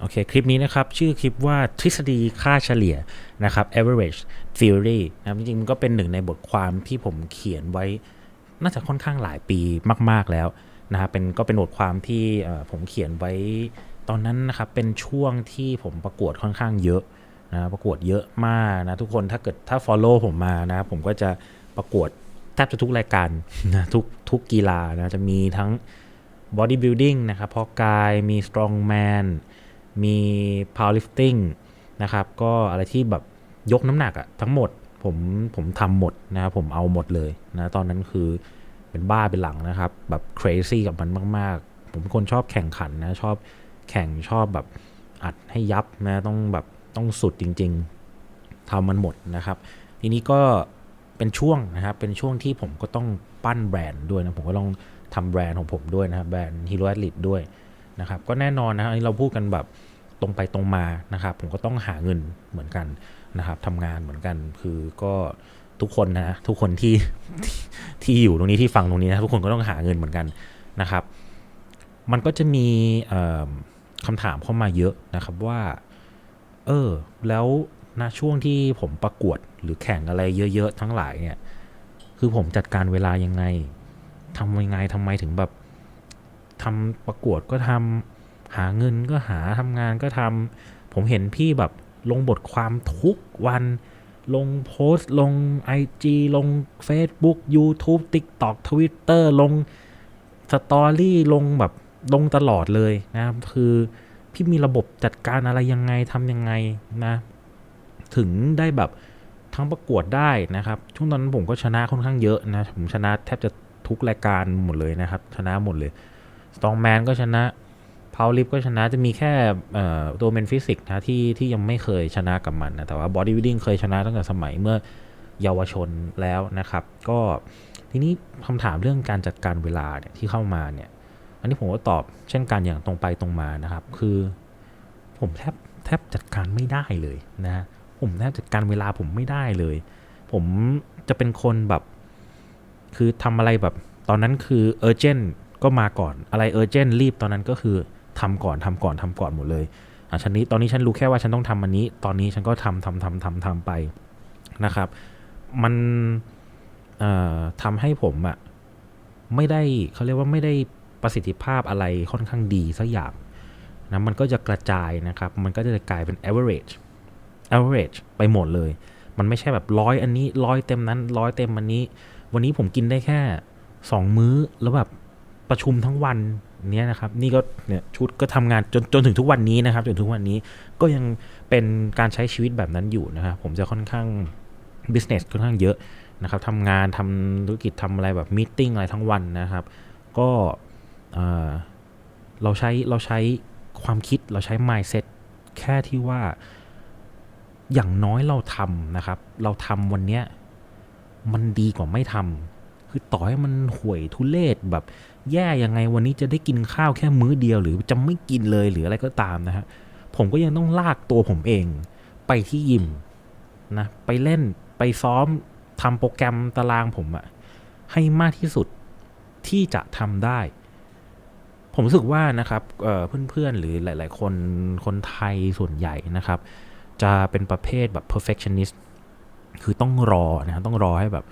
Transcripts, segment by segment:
โอเค คลิปนี้นะครับ ชื่อคลิปว่าทฤษฎีค่าเฉลี่ยนะครับ average theory นะจริงๆมันก็เป็นหนึ่งในบทความที่ผมเขียนไว้ น่าจะค่อนข้างหลายปีมาก ๆแล้วนะครับเป็นก็เป็นบทความที่ผมเขียนไว้ตอนนั้นนะครับ เป็นช่วงที่ผมประกวดค่อนข้างเยอะนะประกวดเยอะมากนะทุกคนถ้าเกิดถ้า follow ผมมานะผมก็จะประกวดแทบจะทุกรายการนะทุกทุกกีฬานะจะมีทั้ง bodybuilding นะครับเพาะกายมี strongman มี powerlifting นะครับ ก็อะไรที่แบบยกน้ำหนักอะทั้งหมดผมผมทำหมดนะครับผมเอาหมดเลยนะตอนนั้นคือเป็นบ้าเป็นหลังนะครับ แบบ crazy กับมันมาก ๆ ผมเป็นคนชอบแข่งขันนะ ชอบแข่งชอบแบบอัดให้ยับนะต้องแบบต้องสุดจริง ๆทำมันหมดนะครับ ทีนี้ก็เป็นช่วงนะครับ เป็นช่วงที่ผมก็ต้องปั้นแบรนด์ด้วยนะ ผมก็ต้องทำแบรนด์ของผมด้วยนะครับแบรนด์ Hero Athlete ด้วย นะครับก็แน่นอนนะอันนี้เราพูดกันแบบตรงไปตรงมานะครับ ผมก็ต้องหาเงินเหมือนกันนะครับทำงานเหมือนกันคือก็ทุกคนนะทุกคนที่ที่ที่อยู่ตรงนี้ที่ฟังตรงนี้นะทุกคนก็ต้องหาเงินเหมือนกันนะครับ มันก็จะมีคำถามเข้ามาเยอะนะครับว่าเออแล้วณช่วงที่ผมประกวดหรือแข่งอะไรเยอะ ๆ ทั้งหลายเนี่ย คือผมจัดการเวลายังไงทำยังไงทำไมถึงแบบ ทำประกวดก็ทำหาเงินก็หาทำงานก็ทำผมเห็นพี่แบบลงบทความทุกวัน ลงโพสต์ลง IG ลง Facebook YouTube TikTok Twitter ลงสตอรี่ลงแบบลงตลอดเลยนะครับคือพี่มีระบบจัดการอะไรยังไงทำยังไงนะ ถึงได้แบบทั้งประกวดได้นะครับ ช่วงตอนนั้นผมก็ชนะค่อนข้างเยอะนะ ผมชนะแทบจะทุกรายการหมดเลยนะครับ ชนะหมดเลย Strongman ก็ชนะ Powerlift ก็ชนะจะมีแค่ตัวเมนฟิสิกนะที่ที่ยังไม่เคยชนะกับมันนะ แต่ว่า Bodybuilding เคยชนะตั้งแต่สมัยเมื่อเยาวชนแล้วนะครับ ก็ทีนี้คำถามเรื่องการจัดการเวลาเนี่ยที่เข้ามาเนี่ย อันนี้ผมก็ตอบเช่นกันอย่างตรงไปตรงมานะครับ คือผมแทบแทบจัดการไม่ได้เลยนะผมแทบจัดการเวลาผมไม่ได้เลย ผมจะเป็นคนแบบ คือทำอะไรแบบ ตอนนั้นคือเออร์เจน ก็มาก่อนอะไรเออร์เจนรีบตอนนั้นก็คือทำก่อนทำก่อนทำก่อนหมดเลยอะฉันนี้ตอนนี้ฉันรู้แค่ว่าฉันต้องทำอันนี้ ตอนนี้ฉันก็ทำทำทำทำทำไปนะครับ มันเอ่อทำให้ผมอะไม่ได้เขาเรียกว่าไม่ได้ประสิทธิภาพอะไรค่อนข้างดีสักอย่างนะมันก็จะกระจายนะครับ มันก็จะกลายเป็น average average ไปหมดเลย มันไม่ใช่แบบร้อยอันนี้ร้อยเต็มนั้นร้อยเต็มอันนี้ วันนี้ผมกินได้แค่สองมื้อแล้วแบบ ประชุมทั้งวันเนี้ยนะครับ นี่ก็เนี่ยชุดก็ทำงานจนจนถึงทุกวันนี้นะครับ จนถึงทุกวันนี้ก็ยังเป็นการใช้ชีวิตแบบนั้นอยู่นะครับ ผมจะค่อนข้าง business ค่อนข้างเยอะนะครับทำงานทำธุรกิจทำอะไรแบบมีติ้งอะไรทั้งวันนะครับ ก็เอ่อเราใช้เราใช้ความคิดเราใช้ mindset แค่ที่ว่าอย่างน้อยเราทำนะครับ เราทำวันเนี้ยมันดีกว่าไม่ทำ คือต่อให้มันห่วยทุเลศแบบแย่ยังไงวันนี้จะได้กินข้าวแค่มื้อเดียวหรือจะไม่กินเลยหรืออะไรก็ตามนะฮะผมก็ยังต้องลากตัวผมเอง ไปที่ยิมนะไปเล่นไปซ้อมทำโปรแกรมตารางผมอะให้มากที่สุดที่จะทำได้ ผมรู้สึกว่านะครับเเพื่อนๆหรือหลาย ๆ คนคนไทยส่วนใหญ่นะครับ จะเป็นประเภทแบบ perfectionist คือต้องรอนะต้องรอให้แบบ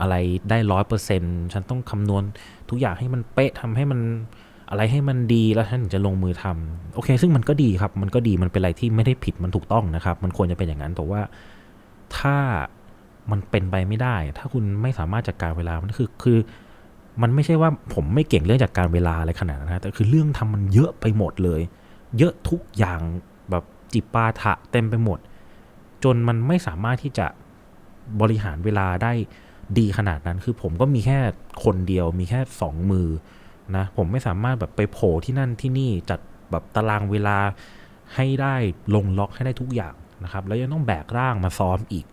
อะไรได้ร้อยเปอร์เซ็นฉันต้องคำนวณทุกอย่างให้มันเป๊ะทำให้มันอะไรให้มันดีแล้วฉันถึงจะลงมือทำโอเค ซึ่งมันก็ดีครับ มันก็ดีมันเป็นอะไรที่ไม่ได้ผิดมันถูกต้องนะครับ มันควรจะเป็นอย่างนั้นแต่ว่าถ้ามันเป็นไปไม่ได้ ถ้าคุณไม่สามารถจัดการเวลามันคือคือ มันไม่ใช่ว่าผมไม่เก่งเรื่องจัดการเวลาอะไรขนาดนั้นนะแต่คือเรื่องทำมันเยอะไปหมดเลย เยอะทุกอย่างแบบจิปาถะเต็มไปหมด จนมันไม่สามารถที่จะบริหารเวลาได้ ดีขนาดนั้น คือผมก็มีแค่คนเดียว มีแค่สองมือนะผมไม่สามารถแบบไปโผล่ที่นั่นที่นี่จัดแบบตารางเวลาให้ได้ลงล็อกให้ได้ทุกอย่างนะครับ แล้วยังต้องแบกร่างมาซ้อมอีก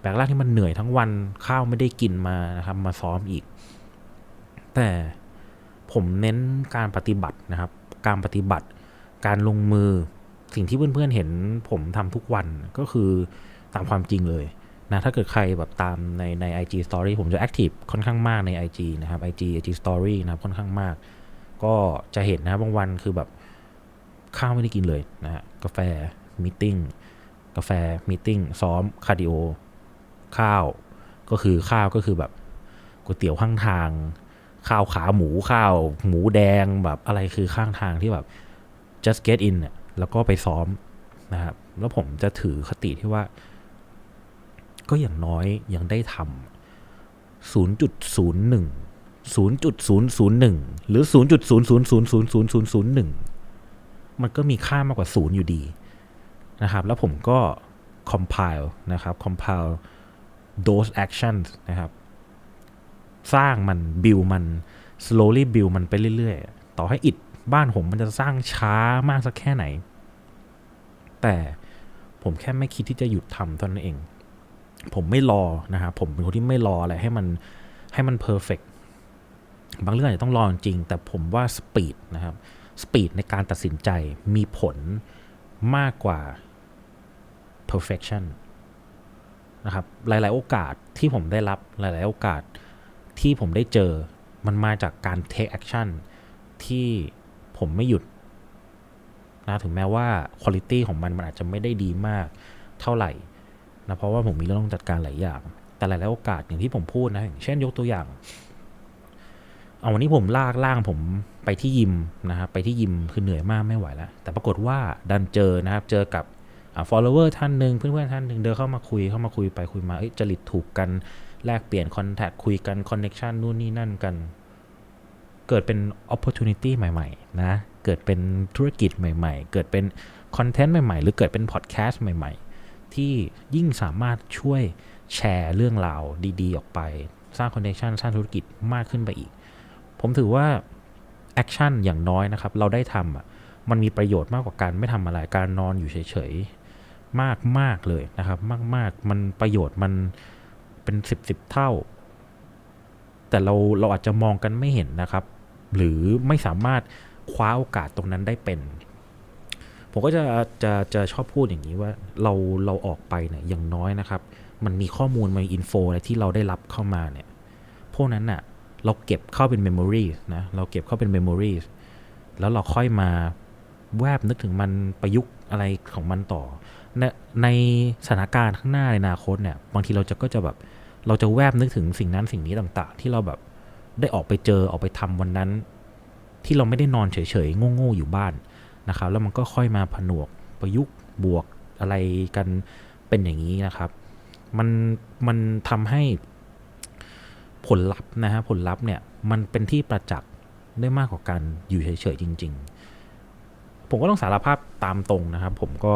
แบกร่างที่มันเหนื่อยทั้งวันข้าวไม่ได้กินมานะครับมาซ้อมอีก แต่ผมเน้นการปฏิบัตินะครับ การปฏิบัติการลงมือสิ่งที่เพื่อนๆเห็นผมทำทุกวันก็คือตามความจริงเลย นะถ้าเกิดใครแบบตามในใน IG Story ผมจะแอคทีฟค่อนข้างมากใน IG นะครับ IG IG Story นะครับค่อนข้างมาก ก็จะเห็นนะครับบางวันคือแบบข้าวไม่ได้กินเลยนะฮะกาแฟมีติ้งกาแฟมีติ้งซ้อมคาร์ดิโอข้าว ก็คือข้าวก็คือแบบก๋วยเตี๋ยวข้างทาง ข้าวขาหมูข้าว หมูแดงแบบอะไรคือข้างทางที่แบบ just get in เนี่ยแล้วก็ไปซ้อมนะครับแล้วผมจะถือคติที่ว่า ก็อย่างน้อยยังได้ทำศูนย์จุดศูนย์หนึ่งศูนย์จุดศูนย์ศูนย์หนึ่งหรือศูนย์จุดศูนย์ศูนย์ศูนย์ศูนย์ศูนย์ศูนย์ศูนย์หนึ่งมันก็มีค่ามากกว่าศูนย์อยู่ดีนะครับ แล้วผมก็ compile นะครับ compile those actions นะครับ สร้างมัน build มัน slowly build มันไปเรื่อยๆ ต่อให้อิดบ้านผมมันจะสร้างช้ามากสักแค่ไหน แต่ผมแค่ไม่คิดที่จะหยุดทำเท่านั้นเอง ผมไม่รอนะครับผมเป็นคนที่ไม่รออะไรให้มันให้มันเพอร์เฟกบางเรื่องอาจจะต้องรอจริง แต่ผมว่าสปีดนะครับสปีดในการตัดสินใจมีผลมากกว่า perfection นะครับหลาย ๆ โอกาสที่ผมได้รับหลาย ๆ โอกาสที่ผมได้เจอมันมาจากการ take action ที่ผมไม่หยุดนะถึงแม้ว่าคุณภาพของมันมันอาจจะไม่ได้ดีมากเท่าไหร่ นะเพราะว่าผมมีเรื่องต้องจัดการหลายอย่าง แต่หลายๆโอกาสอย่างที่ผมพูดนะอย่างเช่นยกตัวอย่าง เอาวันนี้ผมลากล่างผมไปที่ยิมนะครับไปที่ยิมคือเหนื่อยมากไม่ไหวแล้ว แต่ปรากฏว่าดันเจอนะครับ เจอกับ follower ท่านหนึ่งเพื่อนๆท่านหนึ่งเดินเข้ามาคุยเข้ามาคุยไปคุยมาเอ้ยจริตถูกกันแลกเปลี่ยนคอนแทคคุยกันคอนเน็ชันนู่นนี่นั่นกัน เกิดเป็น opportunity ใหม่ ๆ นะ เกิดเป็นธุรกิจใหม่ ๆ เกิดเป็นคอนเทนต์ใหม่ ๆ หรือเกิดเป็นพอดแคสต์ใหม่ ๆ ที่ยิ่งสามารถช่วยแชร์เรื่องราวดีๆ ออกไป สร้างคอนเนคชันสร้างธุรกิจมากขึ้นไปอีก ผมถือว่าแอคชั่นอย่างน้อยนะครับ เราได้ทำอะมันมีประโยชน์มากกว่าการไม่ทำอะไรการนอนอยู่เฉยๆ มากมากเลยนะครับ มาก ๆ มันประโยชน์มันเป็นสิบสิบเท่า แต่เราเราอาจจะมองกันไม่เห็นนะครับ หรือไม่สามารถคว้าโอกาสตรงนั้นได้เป็น ผมก็จะจะจะชอบพูดอย่างนี้ว่าเราเราออกไปเนี่ยอย่างน้อยนะครับ มันมีข้อมูลมีอินโฟอะไรที่เราได้รับเข้ามาเนี่ยพวกนั้นน่ะเราเก็บเข้าเป็นเมมโมรีนะเราเก็บเข้าเป็นเมมโมรีแล้วเราค่อยมาแวบนึกถึงมันประยุกต์อะไรของมันต่อ ในในสถานการณ์ข้างหน้าในอนาคตเนี่ยบางทีเราจะก็จะแบบเราจะแวบนึกถึงสิ่งนั้นสิ่งนี้ต่างๆ ที่เราแบบได้ออกไปเจอออกไปทำวันนั้น ที่เราไม่ได้นอนเฉยๆโง่ๆอยู่บ้าน นะครับ แล้วมันก็ค่อยมาผนวกประยุกต์บวกอะไรกันเป็นอย่างนี้นะครับ มันมันทำให้ผลลัพธ์นะฮะผลลัพธ์เนี่ยมันเป็นที่ประจักษ์ได้มากกว่าการอยู่เฉยๆจริง ๆ ผมก็ต้องสารภาพตามตรงนะครับ ผมก็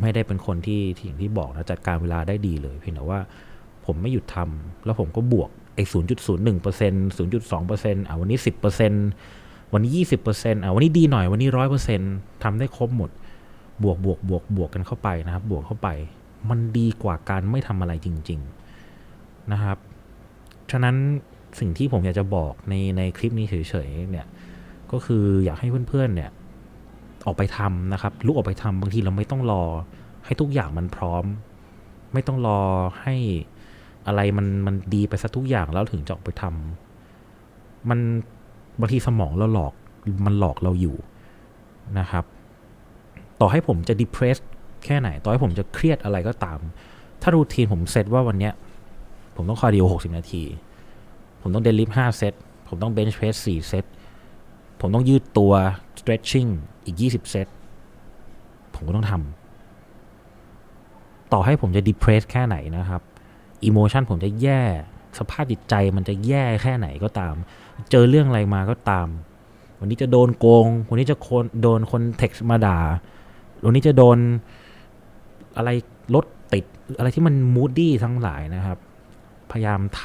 ไม่ได้เป็นคนที่ที่อย่างที่บอกนะจัดการเวลาได้ดีเลย เพียงแต่ว่าผมไม่หยุดทำแล้วผมก็บวกไอ้ศูนย์จุดศูนย์หนึ่งเปอร์เซ็นต์ศูนย์จุดสองเปอร์เซ็นต์อะวันนี้สิบเปอร์เซ็นต์ วันนี้ยี่สิบเปอร์เซ็นต์อะวันนี้ดีหน่อยวันนี้ร้อยเปอร์เซ็นต์ทำได้ครบหมด บวกบวกบวกบวกกันเข้าไปนะครับ บวกเข้าไป มันดีกว่าการไม่ทำอะไรจริง ๆนะครับ ฉะนั้นสิ่งที่ผมอยากจะบอกในในคลิปนี้เฉยๆเนี่ยก็คืออยากให้เพื่อนๆเนี่ยออกไปทำนะครับลุกออกไปทำบางทีเราไม่ต้องรอ ให้ทุกอย่างมันพร้อม ไม่ต้องรอให้อะไรมันมันดีไปซะทุกอย่างแล้วถึงจะออกไปทำมัน บางทีสมองเราหลอกมันหลอกเราอยู่นะครับ ต่อให้ผมจะ depressed แค่ไหน ต่อให้ผมจะเครียดอะไรก็ตาม ถ้ารูทีนผมเซตว่าวันเนี้ย ผมต้องคาร์ดิโอ60 นาที ผมต้องเดลิฟ5เซต ผมต้องเบนช์เพรส4เซต ผมต้องยืดตัว stretching อีก 20 เซต ผมก็ต้องทำ ต่อให้ผมจะ depressed แค่ไหนนะครับอิโมชันผมจะแย่ สภาพจิตใจมันจะแย่แค่ไหนก็ตาม เจอเรื่องอะไรมาก็ตาม วันนี้จะโดนโกง วันนี้จะคนโดนคนเท็กซ์มาด่า วันนี้จะโดนอะไรรถติดอะไรที่มันมูดดี้ทั้งหลายนะครับ พยายามท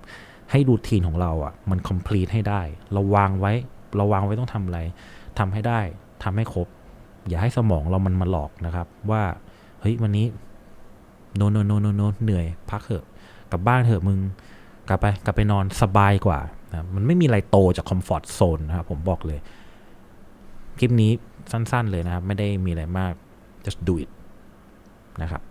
ำให้รูทีนของเราอะ่ะ มัน complete ให้ได้ เราวางไว้เราวางไว้ต้องทำอะไรทำให้ได้ทำให้ครบ อย่าให้สมองเรามันมาหลอกนะครับ ว่า เฮ้ยวันนี้โนโนโนโนโนเหนื่อยพักเถอะ กลับบ้านเถอะมึง กลับไป กลับไปนอนสบายกว่านะมันไม่มีอะไรโตจากคอมฟอร์ทโซนนะครับผมบอกเลย คลิปนี้สั้นๆเลยนะครับ ไม่ได้มีอะไรมาก just do it นะครับ